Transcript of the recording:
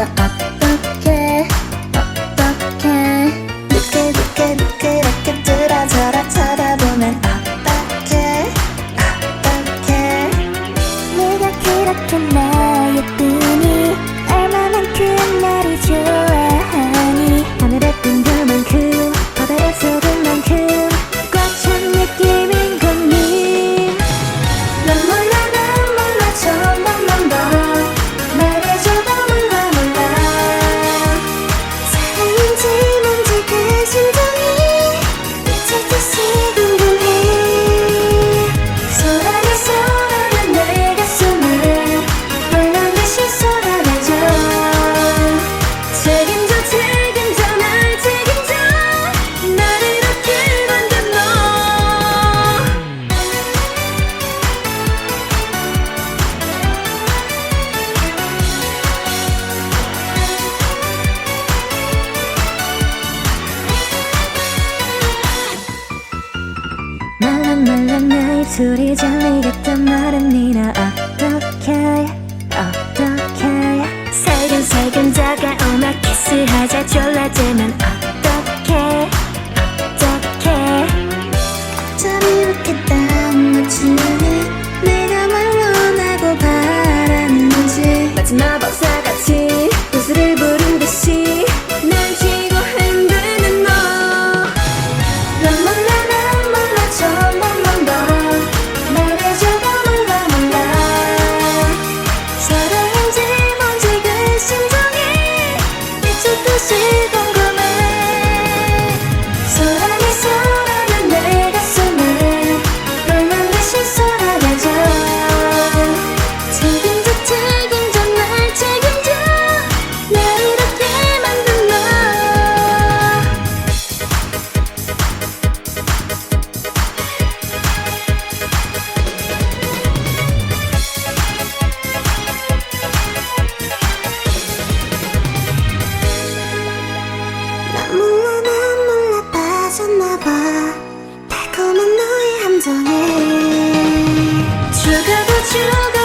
sapat 술이 잘리겠단 말은 니나 어떻게 어떻게 살근살근 다가오나 키스하자 졸라지면 어떡해 어떡해. 잠이 오겠다 멋지네 내가 말 원하고 바라는지. 마지막 감정에 죽어도 죽어